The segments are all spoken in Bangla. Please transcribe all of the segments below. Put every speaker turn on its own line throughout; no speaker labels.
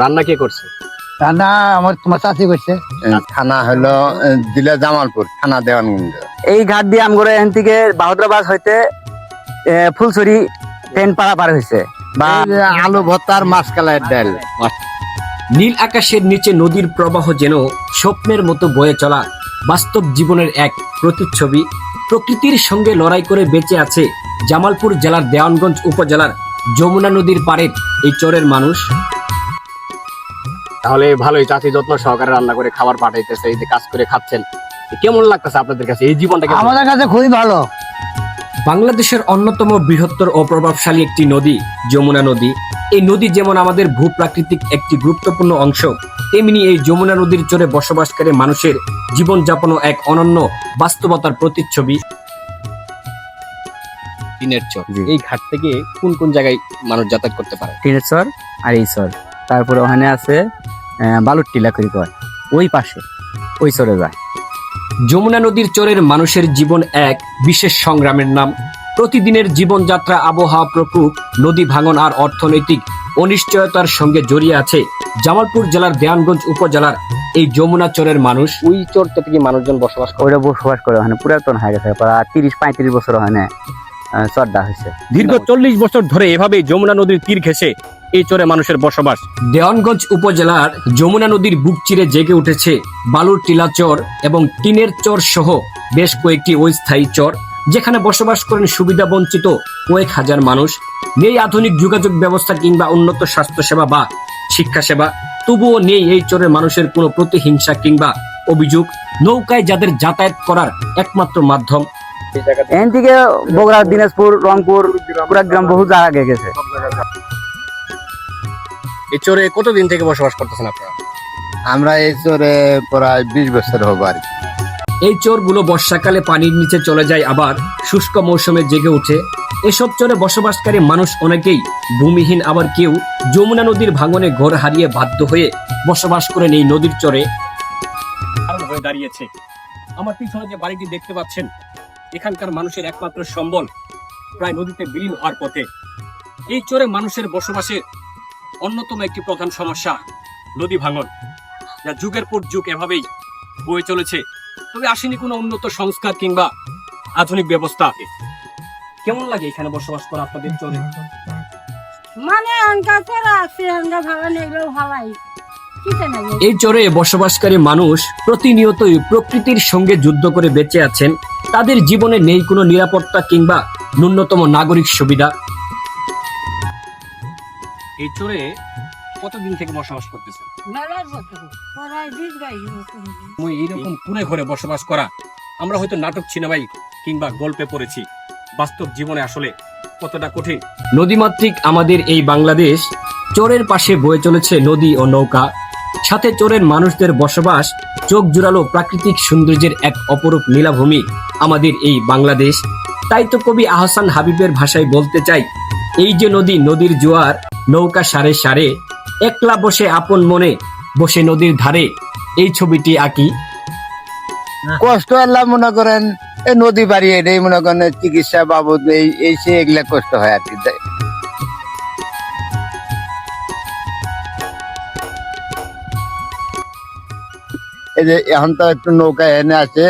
রান্না কে করছে?
রান্না আমার তোমার চাষি করছে।
থানা হলো দিলে জামালপুর থানা দেওয়ানগঞ্জ।
এই ঘাট দিয়ে আমগরে এখান থেকে বাহুদ্রাবাদ হইতে ফুলছড়ি ট্রেন পাড়া পার হয়েছে বা
আলু ভর্তার ডাল।
নীল আকাশের নিচে নদীর প্রবাহ যেন স্বপ্নের মতো বয়ে চলা বাস্তব জীবনের এক প্রতিচ্ছবি। প্রকৃতির সঙ্গে লড়াই করে বেঁচে আছে জামালপুর জেলার দেওয়ানগঞ্জ উপজেলার যমুনা নদীর পাড়ের এই চরের মানুষ। তাহলে ভালোই চাচি যত্ন সহকারে রান্না করে খাবার পাঠাইতেছে এই যে কাজ করে খাচ্ছেন। কেমন লাগতেছে আপনাদের কাছে? এই জীবনটা
আমাদের কাছে খুবই ভালো।
বাংলাদেশের অন্যতম বৃহত্তর ও প্রভাবশালী একটি নদী যমুনা নদী। এই নদী যেমন আমাদের ভূপ্রাকৃতিক একটি গুরুত্বপূর্ণ অংশ তেমনি এই যমুনা নদীর চরে বসবাসকারী মানুষের জীবনযাপনও এক অনন্য বাস্তবতার প্রতিচ্ছবি। টিনের চর। এই ঘাট থেকে কোন কোন জায়গায় মানুষ যাতায়াত করতে পারে?
টিনের চর আর এই চর। তারপরে ওখানে আছে বালুর টিলা করি কয় ওই পাশে ওই চরে যায়।
যমুনা নদীর চরের মানুষের জীবন এক বিশেষ সংগ্রামের নাম। প্রতিদিনের জীবনযাত্রা আবহাওয়া প্রকোপ নদী ভাঙন আর অর্থনৈতিক অনিশ্চয়তার সঙ্গে জড়িয়ে আছে জামালপুর জেলার দেয়ানগঞ্জ উপজেলার এই যমুনা চরের মানুষ। ওই চরটা থেকে মানুষজন বসবাস করে?
ওইটা বসবাস করে ওখানে পুরাতন হয়ে গেছে প্রায় তিরিশ পঁয়ত্রিশ বছর ওখানে এ, চরটা হয়েছে।
দীর্ঘ চল্লিশ বছর ধরে এভাবে যমুনা নদীর তীর ঘেঁষে এই চরে মানুষের বসবাস। দেওয়ানগঞ্জ উপজেলার যমুনা নদীর বুক চিরে জেগে উঠেছে বালুর টিলা চর এবং টিনের চর সহ বেশ কয়েকটি অস্থায়ী চর যেখানে বসবাস করেন সুবিধা বঞ্চিত কয়েক হাজার মানুষ। নেই আধুনিক যোগাযোগ ব্যবস্থা কিংবা উন্নত স্বাস্থ্যসেবা বা শিক্ষা সেবা তবুও নেই এই চরের মানুষের কোনো প্রতিহিংসা কিংবা অভিযোগ। নৌকায় যাদের যাতায়াত করার একমাত্র মাধ্যম।
এখান থেকে বগুড়া দিনাজপুর রংপুর কুড়াগ্রাম বহু জায়গা গেছে।
এই চরে কতদিন থেকে বসবাস করতেছেন আপনারা?
আমরা এই চরে প্রায় বিশ বছর হব আর কি।
এই চরগুলো বর্ষাকালে পানির নিচে চলে যায় আবার শুষ্ক মৌসুমে জেগে ওঠে। এসব চরে বসবাসকারী মানুষ অনেকেই ভূমিহীন আবার কেউ যমুনা নদীর ভাঙনে ঘর হারিয়ে বাধ্য হয়ে বসবাস করেন এই নদীর চরে। হয়ে দাঁড়িয়েছে। আমার পিছনে যে বাড়িটি দেখতে পাচ্ছেন এখানকার মানুষের একমাত্র সম্বল প্রায় নদীতে বিলীন হওয়ার পথে। এই চরে মানুষের বসবাসের অন্যতম একটি প্রধান সমস্যা নদী ভাঙন। যা যুগের পর যুগ এভাবেই বয়ে চলেছে। তবে আসেনি কোনো উন্নত সংস্কার কিংবা আধুনিক ব্যবস্থা। কেমন লাগে এখানে বসবাস করা আপনাদের চলে
মানে করা আছে
এই চরে বসবাসকারী মানুষ প্রতিনিয়তই প্রকৃতির সঙ্গে যুদ্ধ করে বেঁচে আছেন। তাদের জীবনে নেই কোনো নিরাপত্তা কিংবা ন্যূনতম নাগরিক সুবিধা। এই চরে কতদিন থেকে বসবাস করতেছেন মই এইরকম কুড়ে ঘরে বসবাস করা আমরা হয়তো নাটক সিনেমায় কিংবা গল্পে পড়েছি। বাস্তব জীবনে আসলে কতটা কঠিন? নদীমাতৃক আমাদের এই বাংলাদেশ চোরের পাশে বয়ে চলেছে নদী ও নৌকা। সাথে চোরের মানুষদের বসবাস চোখ জুড়ালো প্রাকৃতিক সৌন্দর্যের এক অপরূপ নীলাভূমি আমাদের এই বাংলাদেশ। তাই তো কবি আহসান হাবিবের ভাষায় বলতে চাই এই যে নদী নদীর জোয়ার নৌকা সারে সারে একলা বসে আপন মনে বসে নদীর ধারে এই ছবিটি আঁকি।
কষ্ট আল্লাহ মনে করেন এই নদী বাড়ি এটাই মনে করেন চিকিৎসা বাবদ এই এই সে এগুলা কষ্ট হয় আর কি। এই যে এখন তো একটু নৌকা এনে আছে,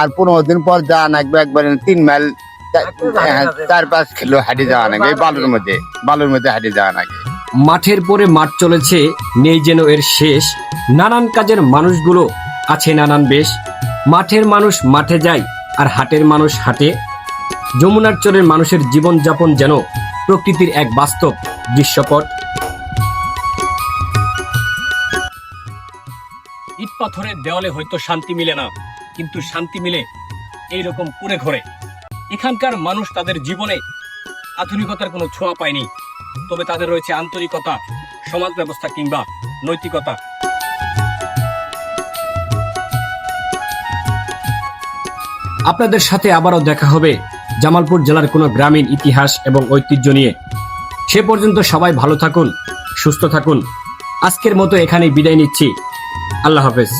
আর পনেরো দিন পর যাওয়া লাগবে একবার তিন মাইল চার পাঁচ কিলো হাঁটি যাওয়া এই বালুর মধ্যে বালুর মধ্যে হাঁটি যাওয়া লাগে
মাঠের পরে মাঠ চলেছে নেই যেন এর শেষ। নানান কাজের মানুষগুলো আছে নানান বেশ। মাঠের মানুষ মাঠে যায় আর হাটের মানুষ হাটে। যমুনার চরের মানুষের জীবনযাপন যেন প্রকৃতির এক বাস্তব দৃশ্যপট। ইট পাথরের দেওয়ালে হয়তো শান্তি মিলে না কিন্তু শান্তি মিলে এইরকম কুড়ে ঘরে। এখানকার মানুষ তাদের জীবনে আধুনিকতার কোনো ছোঁয়া পায়নি। তবে তাদের রয়েছে আন্তরিকতা, সমাজ ব্যবস্থা কিংবা নৈতিকতা। আপনাদের সাথে আবারও দেখা হবে জামালপুর জেলার কোনো গ্রামীণ ইতিহাস এবং ঐতিহ্য নিয়ে। সে পর্যন্ত সবাই ভালো থাকুন, সুস্থ থাকুন। আজকের মতো এখানেই বিদায় নিচ্ছি। আল্লাহ হাফেজ।